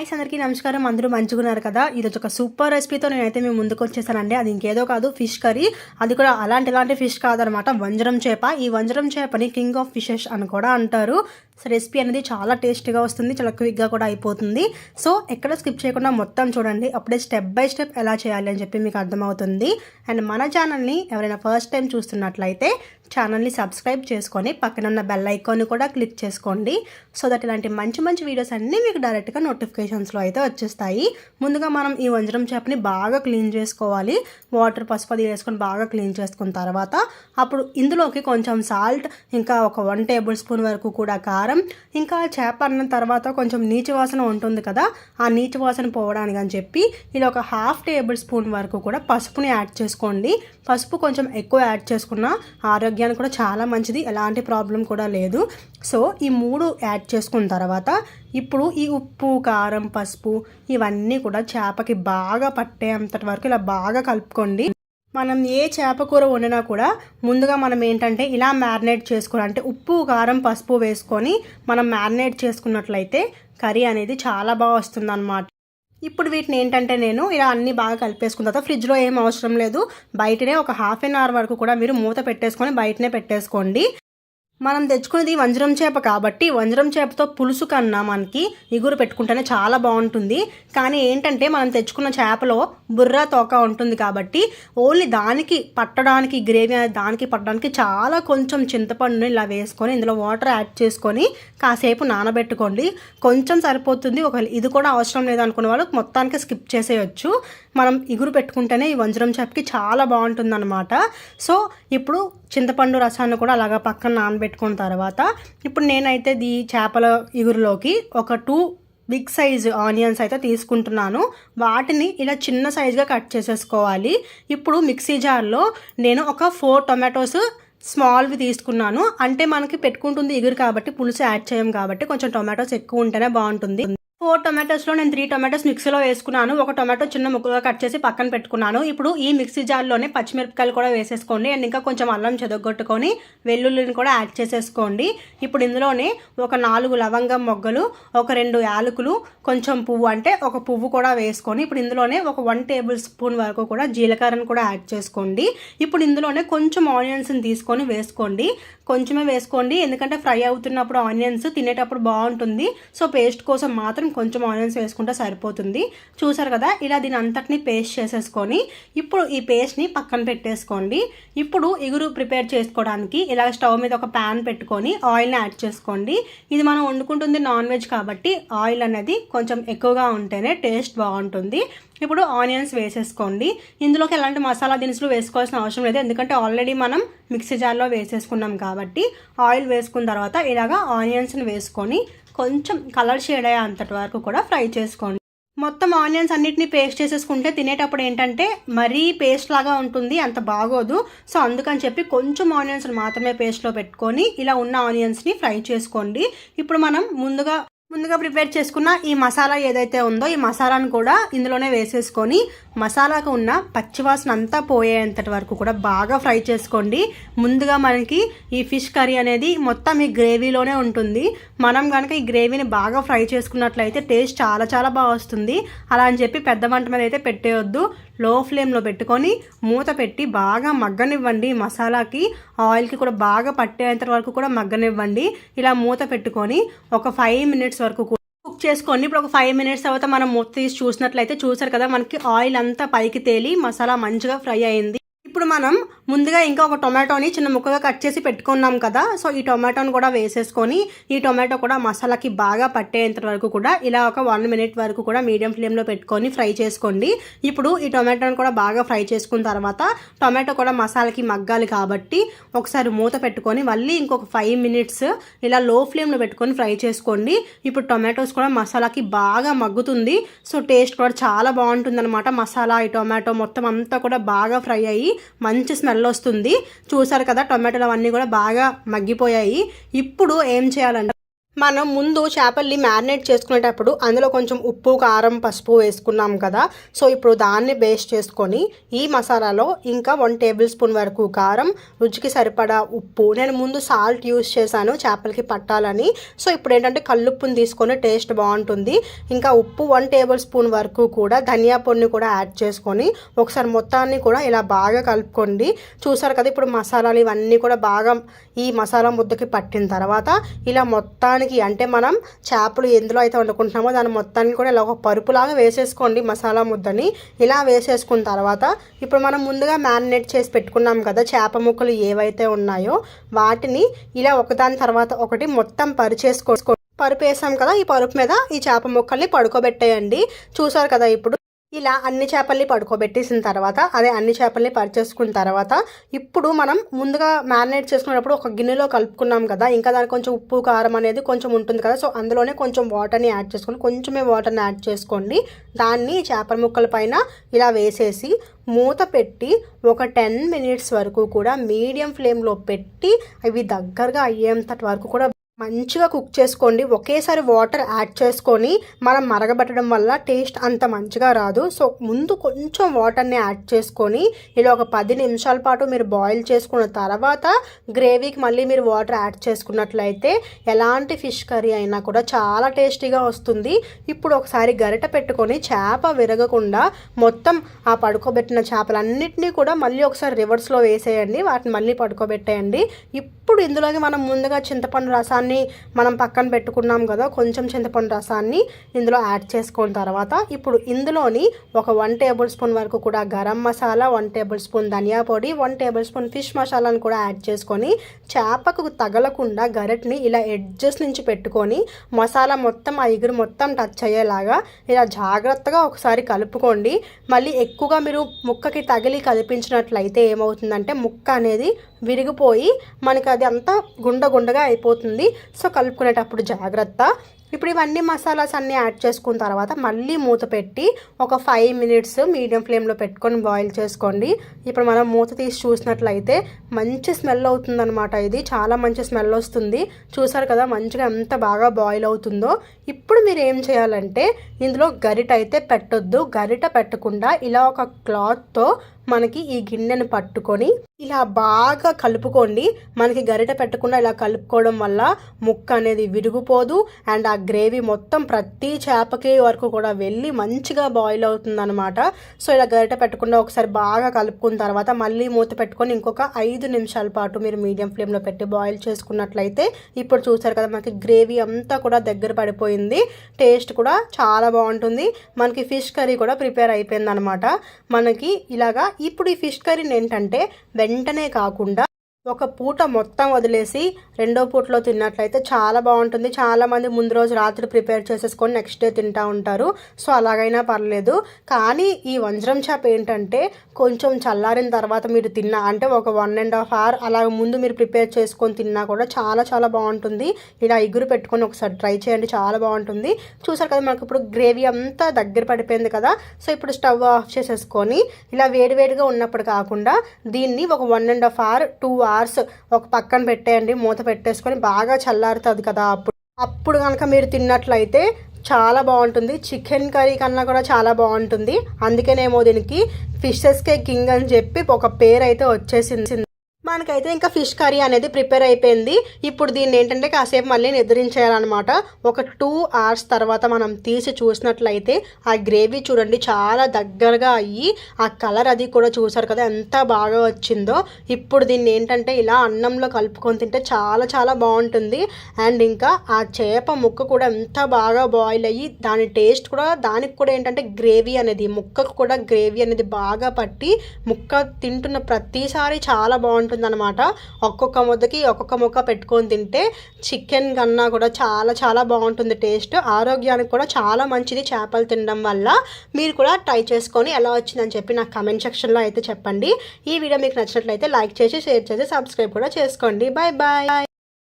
Hi అందరికీ నమస్కారం. అందరూ మంచిగున్నారు కదా? ఈరోజు ఒక సూపర్ రెసిపీతో నేనైతే మేము ముందుకు వచ్చేసానండి. అది ఇంకేదో కాదు ఫిష్ కర్రీ. అది కూడా అలాంటి ఇలాంటి ఫిష్ కాదనమాట. వంజరం చేప. ఈ వంజరం చేపని కింగ్ ఆఫ్ ఫిషెస్ అని కూడా అంటారు. సో రెసిపీ అనేది చాలా టేస్ట్గా వస్తుంది. చాలా క్విక్గా కూడా అయిపోతుంది. సో ఎక్కడ స్కిప్ చేయకుండా మొత్తం చూడండి. అప్పుడే స్టెప్ బై స్టెప్ ఎలా చేయాలి అని చెప్పి మీకు అర్థమవుతుంది. అండ్ మన ఛానల్ని ఎవరైనా ఫస్ట్ టైం చూస్తున్నట్లయితే ఛానల్ని సబ్స్క్రైబ్ చేసుకొని పక్కన ఉన్న బెల్ ఐకాన్ని కూడా క్లిక్ చేసుకోండి. సో దట్ ఇలాంటి మంచి మంచి వీడియోస్ అన్నీ మీకు డైరెక్ట్గా నోటిఫికేషన్స్లో అయితే వచ్చేస్తాయి. ముందుగా మనం ఈ వంజరం చేపని బాగా క్లీన్ చేసుకోవాలి. వాటర్ పసుపు అది వేసుకొని బాగా క్లీన్ చేసుకున్న తర్వాత అప్పుడు ఇందులోకి కొంచెం సాల్ట్ ఇంకా ఒక వన్ టేబుల్ స్పూన్ వరకు కూడా కారం ఇంకా చేప అన్న తర్వాత కొంచెం నీచు వాసన ఉంటుంది కదా ఆ నీచు వాసన పోవడానికి అని చెప్పి ఇది ఒక హాఫ్ టేబుల్ స్పూన్ వరకు కూడా పసుపుని యాడ్ చేసుకోండి. పసుపు కొంచెం ఎక్కువ యాడ్ చేసుకున్న ఆరోగ్యానికి కూడా చాలా మంచిది ఎలాంటి ప్రాబ్లం కూడా లేదు. సో ఈ మూడు యాడ్ చేసుకున్న తర్వాత ఇప్పుడు ఈ ఉప్పు కారం పసుపు ఇవన్నీ కూడా చేపకి బాగా పట్టేంతటి వరకు ఇలా బాగా కలుపుకోండి. మనం ఏ చేప కూర వండినా కూడా ముందుగా మనం ఏంటంటే ఇలా మ్యారినేట్ చేసుకోవాలి. అంటే ఉప్పు కారం పసుపు వేసుకొని మనం మ్యారినేట్ చేసుకున్నట్లయితే కర్రీ అనేది చాలా బాగా వస్తుంది ఇప్పుడు వీటిని ఏంటంటే నేను ఇలా అన్ని బాగా కలిపేసుకున్న తర్వాత ఫ్రిడ్జ్లో ఏం అవసరం లేదు. బయటనే ఒక హాఫ్ అన్ అవర్ వరకు కూడా మీరు మూత పెట్టేసుకొని బయటనే పెట్టేసుకోండి. మనం తెచ్చుకునేది వంజరం చేప కాబట్టి వంజరం చేపతో పులుసు కన్నా మనకి ఇగురు పెట్టుకుంటేనే చాలా బాగుంటుంది. కానీ ఏంటంటే మనం తెచ్చుకున్న చేపలో బుర్రా తోక ఉంటుంది కాబట్టి ఓన్లీ దానికి పట్టడానికి గ్రేవీ అనేది దానికి పట్టడానికి చాలా కొంచెం చింతపండుని ఇలా వేసుకొని ఇందులో వాటర్ యాడ్ చేసుకొని కాసేపు నానబెట్టుకోండి. కొంచెం సరిపోతుంది. ఒక ఇది కూడా అవసరం లేదు అనుకునే వాళ్ళు మొత్తానికి స్కిప్ చేసేయచ్చు. మనం ఇగురు పెట్టుకుంటేనే ఈ వంజరం చేపకి చాలా బాగుంటుంది అనమాట సో ఇప్పుడు చింతపండు రసాన్ని కూడా అలాగా పక్కన పెట్టుకున్న తర్వాత ఇప్పుడు నేనైతే దీ చేపల ఇగురులోకి ఒక టూ బిగ్ సైజ్ ఆనియన్స్ అయితే తీసుకుంటున్నాను. వాటిని ఇలా చిన్న సైజుగా కట్ చేసేసుకోవాలి. ఇప్పుడు మిక్సీ జార్లో నేను ఒక ఫోర్ టొమాటోస్ స్మాల్వి తీసుకున్నాను. అంటే మనకి పెట్టుకుంటుంది ఎగురు కాబట్టి పులుసు యాడ్ చేయం కాబట్టి కొంచెం టొమాటోస్ ఎక్కువ ఉంటేనే బాగుంటుంది. ఫోర్ టొమాటోస్లో నేను త్రీ టొమాటోస్ మిక్సీలో వేసుకున్నాను. ఒక టొమాటో చిన్న ముక్కగా కట్ చేసి పక్కన పెట్టుకున్నాను. ఇప్పుడు ఈ మిక్సీ జార్లోనే పచ్చిమిరపకాయలు కూడా వేసేసుకోండి. అండ్ ఇంకా కొంచెం అల్లం చెదగొట్టుకొని వెల్లుల్లిని కూడా యాడ్ చేసేసుకోండి. ఇప్పుడు ఇందులోనే ఒక నాలుగు లవంగం మొగ్గలు ఒక రెండు యాలకులు కొంచెం పువ్వు అంటే ఒక పువ్వు కూడా వేసుకొని ఇప్పుడు ఇందులోనే ఒక వన్ టేబుల్ స్పూన్ వరకు కూడా జీలకర్రను కూడా యాడ్ చేసుకోండి. ఇప్పుడు ఇందులోనే కొంచెం ఆనియన్స్ని తీసుకొని వేసుకోండి. కొంచెమే వేసుకోండి. ఎందుకంటే ఫ్రై అవుతున్నప్పుడు ఆనియన్స్ తినేటప్పుడు బాగుంటుంది. సో పేస్ట్ కోసం మాత్రం కొంచెం ఆనియన్స్ వేసుకుంటే సరిపోతుంది. చూసారు కదా ఇలా దీని అంతటిని పేస్ట్ చేసేసుకొని ఇప్పుడు ఈ పేస్ట్ని పక్కన పెట్టేసుకోండి. ఇప్పుడు ఇగురు ప్రిపేర్ చేసుకోవడానికి ఇలా స్టవ్ మీద ఒక ప్యాన్ పెట్టుకొని ఆయిల్ని యాడ్ చేసుకోండి. ఇది మనం వండుకుంటుంది నాన్ వెజ్ కాబట్టి ఆయిల్ అనేది కొంచెం ఎక్కువగా ఉంటేనే టేస్ట్ బాగుంటుంది. ఇప్పుడు ఆనియన్స్ వేసేసుకోండి. ఇందులోకి ఎలాంటి మసాలా దినుసులు వేసుకోవాల్సిన అవసరం లేదు. ఎందుకంటే ఆల్రెడీ మనం మిక్సీ జార్లో వేసేసుకున్నాం కాబట్టి ఆయిల్ వేసుకున్న తర్వాత ఇలాగా ఆనియన్స్ని వేసుకొని కొంచెం కలర్ షేడ్ అయ్యే అంతటి వరకు కూడా ఫ్రై చేసుకోండి. మొత్తం ఆనియన్స్ అన్నిటిని పేస్ట్ చేసేసుకుంటే తినేటప్పుడు ఏంటంటే మరీ పేస్ట్ లాగా ఉంటుంది అంత బాగోదు. సో అందుకని చెప్పి కొంచెం ఆనియన్స్ మాత్రమే పేస్ట్లో పెట్టుకొని ఇలా ఉన్న ఆనియన్స్ని ఫ్రై చేసుకోండి. ఇప్పుడు మనం ముందుగా ముందుగా ప్రిపేర్ చేసుకున్న ఈ మసాలా ఏదైతే ఉందో ఈ మసాలాను కూడా ఇందులోనే వేసేసుకొని మసాలాకు ఉన్న పచ్చివాసన అంతా పోయేంతటి వరకు కూడా బాగా ఫ్రై చేసుకోండి. ముందుగా మనకి ఈ ఫిష్ కర్రీ అనేది మొత్తం ఈ గ్రేవీలోనే ఉంటుంది. మనం కనుక ఈ గ్రేవీని బాగా ఫ్రై చేసుకున్నట్లయితే టేస్ట్ చాలా చాలా బాగా వస్తుంది. అలా అని చెప్పి పెద్ద మంట మీద అయితే పెట్టేయొద్దు. లో ఫ్లేమ్లో పెట్టుకొని మూత పెట్టి బాగా మగ్గనివ్వండి మసాలాకి. ఆయిల్కి కూడా బాగా పట్టేంత వరకు కూడా మగ్గనివ్వండి. ఇలా మూత పెట్టుకొని ఒక ఫైవ్ మినిట్స్ వరకు కుక్ చేసుకొని ఇప్పుడు ఒక ఫైవ్ మినిట్స్ తర్వాత మనం మూత తీసి చూసినట్లయితే చూసారు కదా మనకి ఆయిల్ అంతా పైకి తేలి మసాలా మంచిగా ఫ్రై అయింది. ఇప్పుడు మనం ముందుగా ఇంకా ఒక టొమాటోని చిన్న ముక్కగా కట్ చేసి పెట్టుకున్నాం కదా సో ఈ టొమాటోని కూడా వేసేసుకొని ఈ టొమాటో కూడా మసాలాకి బాగా పట్టేంత వరకు కూడా ఇలా ఒక వన్ మినిట్ వరకు కూడా మీడియం ఫ్లేమ్లో పెట్టుకొని ఫ్రై చేసుకోండి. ఇప్పుడు ఈ టొమాటోని కూడా బాగా ఫ్రై చేసుకున్న తర్వాత టొమాటో కూడా మసాలాకి మగ్గాలి కాబట్టి ఒకసారి మూత పెట్టుకొని మళ్ళీ ఇంకొక ఫైవ్ మినిట్స్ ఇలా లో ఫ్లేమ్లో పెట్టుకొని ఫ్రై చేసుకోండి. ఇప్పుడు టొమాటోస్ కూడా మసాలాకి బాగా మగ్గుతుంది సో టేస్ట్ కూడా చాలా బాగుంటుంది అనమాట మసాలా ఈ టొమాటో మొత్తం అంతా కూడా బాగా ఫ్రై అయ్యి మంచి స్మెల్ వస్తుంది. చూసారు కదా టొమాటోలు అవన్నీ కూడా బాగా మగ్గిపోయాయి. ఇప్పుడు ఏం చేయాలంటే మనం ముందు చేపల్ని మ్యారినేట్ చేసుకునేటప్పుడు అందులో కొంచెం ఉప్పు కారం పసుపు వేసుకున్నాం కదా. సో ఇప్పుడు దాన్ని బేస్ చేసుకొని ఈ మసాలాలో ఇంకా వన్ టేబుల్ స్పూన్ వరకు కారం రుచికి సరిపడా ఉప్పు నేను ముందు సాల్ట్ యూస్ చేశాను చేపలకి పట్టాలని. సో ఇప్పుడు ఏంటంటే కల్లుప్పుని తీసుకొని టేస్ట్ బాగుంటుంది. ఇంకా ఉప్పు వన్ టేబుల్ స్పూన్ వరకు కూడా ధనియా పొడిని కూడా యాడ్ చేసుకొని ఒకసారి మొత్తాన్ని కూడా ఇలా బాగా కలుపుకోండి. చూసారు కదా ఇప్పుడు మసాలాలు ఇవన్నీ కూడా బాగా ఈ మసాలా ముద్దకి పట్టిన తర్వాత ఇలా మొత్తానికి అంటే మనం చేపలు ఎందులో అయితే వండుకుంటున్నామో దాని మొత్తాన్ని కూడా ఇలా ఒక పరుపులాగా వేసేసుకోండి మసాలా ముద్దని. ఇలా వేసేసుకున్న తర్వాత ఇప్పుడు మనం ముందుగా మ్యారినేట్ చేసి పెట్టుకున్నాం కదా చేప ముక్కలు ఏవైతే ఉన్నాయో వాటిని ఇలా ఒకదాని తర్వాత ఒకటి మొత్తం పరిచేసుకో పరుపు వేసాం కదా ఈ పరుపు మీద ఈ చేప ముక్కల్ని పడుకోబెట్టేయండి. చూసారు కదా ఇప్పుడు ఇలా అన్ని చేపల్ని పడుకోబెట్టేసిన తర్వాత అదే అన్ని చేపల్ని పరిచేసుకున్న తర్వాత ఇప్పుడు మనం ముందుగా మ్యారినేట్ చేసుకున్నప్పుడు ఒక గిన్నెలో కలుపుకున్నాం కదా ఇంకా దానికి కొంచెం ఉప్పు కారం అనేది కొంచెం ఉంటుంది కదా సో అందులోనే కొంచెం వాటర్ని యాడ్ చేసుకొని కొంచెమే వాటర్ని యాడ్ చేసుకోండి. దాన్ని చేపల ముక్కల పైన ఇలా వేసేసి మూత పెట్టి ఒక టెన్ మినిట్స్ వరకు కూడా మీడియం ఫ్లేమ్లో పెట్టి అవి దగ్గరగా అయ్యేంతటి వరకు కూడా మంచిగా కుక్ చేసుకోండి. ఒకేసారి వాటర్ యాడ్ చేసుకొని మనం మరగబెట్టడం వల్ల టేస్ట్ అంత మంచిగా రాదు. సో ముందు కొంచెం వాటర్ని యాడ్ చేసుకొని ఇలా ఒక పది నిమిషాల పాటు మీరు బాయిల్ చేసుకున్న తర్వాత గ్రేవీకి మళ్ళీ మీరు వాటర్ యాడ్ చేసుకున్నట్లయితే ఎలాంటి ఫిష్ కర్రీ అయినా కూడా చాలా టేస్టీగా వస్తుంది. ఇప్పుడు ఒకసారి గరిట పెట్టుకొని చేప విరగకుండా మొత్తం ఆ పడుకోబెట్టిన చేపలన్నింటినీ కూడా మళ్ళీ ఒకసారి రివర్స్లో వేసేయండి. వాటిని మళ్ళీ పడుకోబెట్టేయండి. ఇప్పుడు ఇందులోకి మనం ముందుగా చింతపండు రసాన్ని రసాన్ని మనం పక్కన పెట్టుకున్నాం కదా కొంచెం చింతపండు రసాన్ని ఇందులో యాడ్ చేసుకున్న తర్వాత ఇప్పుడు ఇందులోని ఒక వన్ టేబుల్ స్పూన్ వరకు కూడా garam masala one tablespoon ధనియా పొడి వన్ టేబుల్ స్పూన్ ఫిష్ మసాలాను కూడా యాడ్ చేసుకొని చేపకు తగలకుండా గరెట్ని ఇలా ఎడ్జెస్ నుంచి పెట్టుకొని మసాలా మొత్తం ఆ ఎగురు మొత్తం టచ్ అయ్యేలాగా ఇలా జాగ్రత్తగా ఒకసారి కలుపుకోండి. మళ్ళీ ఎక్కువగా మీరు ముక్కకి తగిలి కదిపించినట్లయితే ఏమవుతుందంటే ముక్క అనేది విరిగిపోయి మనకి అది అంతా గుండగుండగా అయిపోతుంది. సో కలుపుకునేటప్పుడు జాగ్రత్త. ఇప్పుడు ఇవన్నీ మసాలాస్ అన్నీ యాడ్ చేసుకున్న తర్వాత మళ్ళీ మూత పెట్టి ఒక ఫైవ్ మినిట్స్ మీడియం ఫ్లేమ్లో పెట్టుకొని బాయిల్ చేసుకోండి. ఇప్పుడు మనం మూత తీసి చూసినట్లయితే మంచి స్మెల్ అవుతుందనమాట ఇది. చాలా మంచి స్మెల్ వస్తుంది. చూసారు కదా మంచిగా ఎంత బాగా బాయిల్ అవుతుందో. ఇప్పుడు మీరు ఏం చేయాలంటే ఇందులో గరిట అయితే పెట్టొద్దు. గరిట పెట్టకుండా ఇలా ఒక క్లాత్తో మనకి ఈ గిన్నెను పట్టుకొని ఇలా బాగా కలుపుకోండి. మనకి గరిట పెట్టకుండా ఇలా కలుపుకోవడం వల్ల ముక్క అనేది విరిగిపోదు. అండ్ ఆ గ్రేవీ మొత్తం ప్రతి చేపకి వరకు కూడా వెళ్ళి మంచిగా బాయిల్ అవుతుందన్నమాట. సో ఇలా గరిట పెట్టకుండా ఒకసారి బాగా కలుపుకున్న తర్వాత మళ్ళీ మూత పెట్టుకొని ఇంకొక ఐదు నిమిషాల పాటు మీరు మీడియం ఫ్లేమ్లో పెట్టి బాయిల్ చేసుకున్నట్లయితే ఇప్పుడు చూసారు కదా మనకి గ్రేవీ అంతా కూడా దగ్గర పడిపోయింది. టేస్ట్ కూడా చాలా బాగుంటుంది. మనకి ఫిష్ కర్రీ కూడా ప్రిపేర్ అయిపోయింది అనమాట మనకి ఇలాగా ఇప్పుడు ఈ ఫిష్ కర్రీని ఏంటంటే వెంటనే కాకుండా ఒక పూట మొత్తం వదిలేసి రెండో పూటలో తిన్నట్లయితే చాలా బాగుంటుంది. చాలామంది ముందు రోజు రాత్రి ప్రిపేర్ చేసేసుకొని నెక్స్ట్ డే తింటూ ఉంటారు. సో అలాగైనా పర్లేదు. కానీ ఈ వంజరం చేప ఏంటంటే కొంచెం చల్లారిన తర్వాత మీరు తిన్నా అంటే ఒక వన్ అండ్ హాఫ్ అవర్ అలా ముందు మీరు ప్రిపేర్ చేసుకొని తిన్నా కూడా చాలా చాలా బాగుంటుంది. ఇలా ఇగురు పెట్టుకొని ఒకసారి ట్రై చేయండి. చాలా బాగుంటుంది. చూసారు కదా మనకు ఇప్పుడు గ్రేవీ అంతా దగ్గర పడిపోయింది కదా. సో ఇప్పుడు స్టవ్ ఆఫ్ చేసేసుకొని ఇలా వేడివేడిగా ఉన్నప్పుడు కాకుండా దీన్ని ఒక one and half hour two hours ఒక పక్కన పెట్టేయండి మూత పెట్టేసుకొని బాగా చల్లారుతుంది కదా అప్పుడు. అప్పుడు కనుక మీరు తిన్నట్లయితే చాలా బాగుంటుంది. చికెన్ కర్రీ కన్నా కూడా చాలా బాగుంటుంది. అందుకేనేమో దీనికి ఫిషెస్కే కింగ్ అని చెప్పి ఒక పేరు అయితే వచ్చేసింది. మనకైతే ఇంకా ఫిష్ కర్రీ అనేది ప్రిపేర్ అయిపోయింది. ఇప్పుడు దీన్ని ఏంటంటే కాసేపు మళ్ళీ నిద్రించేయాలన్నమాట. ఒక టూ అవర్స్ తర్వాత మనం తీసి చూసినట్లయితే ఆ గ్రేవీ చూడండి చాలా దగ్గరగా అయ్యి ఆ కలర్ అది కూడా చూసారు కదా ఎంత బాగా వచ్చిందో. ఇప్పుడు దీన్ని ఏంటంటే ఇలా అన్నంలో కలుపుకొని తింటే చాలా చాలా బాగుంటుంది. అండ్ ఇంకా ఆ చేప ముక్క కూడా ఎంత బాగా బాయిల్ అయ్యి దాని టేస్ట్ కూడా దానికి కూడా ఏంటంటే గ్రేవీ అనేది ముక్కకు కూడా గ్రేవీ అనేది బాగా పట్టి ముక్క తింటున్న ప్రతిసారి చాలా బాగుంటుంది. అనమాట ఒక్కొక్క ముద్దకి ఒక్కొక్క ముక్క పెట్టుకొని తింటే చికెన్ కన్నా కూడా చాలా చాలా బాగుంటుంది టేస్ట్. ఆరోగ్యానికి కూడా చాలా మంచిది చేపలు తినడం వల్ల. మీరు కూడా ట్రై చేసుకొని ఎలా వచ్చిందని చెప్పి నాకు కమెంట్ సెక్షన్లో అయితే చెప్పండి. ఈ వీడియో మీకు నచ్చినట్లయితే లైక్ చేసి షేర్ చేసి సబ్స్క్రైబ్ కూడా చేసుకోండి. Bye bye